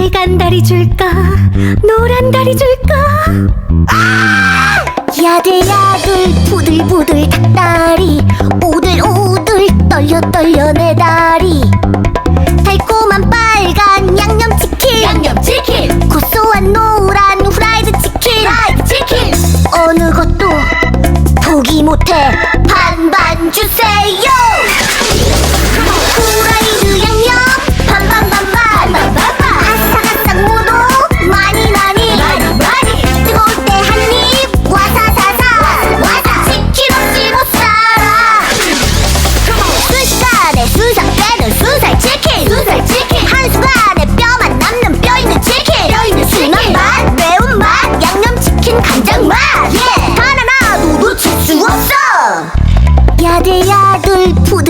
빨간 다리 줄까? 노란 다리 줄까? 야들야들 부들부들 닭다리 오들오들 떨려 떨려 내 다리. 달콤한 빨간 양념치킨 양념치킨. 고소한 노란 후라이드 치킨. 프라이드 치킨. 어느 것도 포기 못해 반반 주세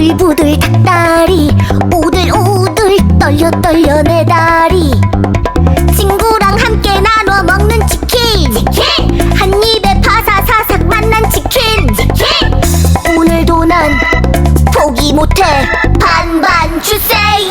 부들부들 닭다리 오들오들 떨려 떨려 내 다리. 친구랑 함께 나눠 먹는 치킨. 치킨! 한 입에 파사사삭 만난 치킨. 치킨! 오늘도 난 포기 못해. 반반 주세요.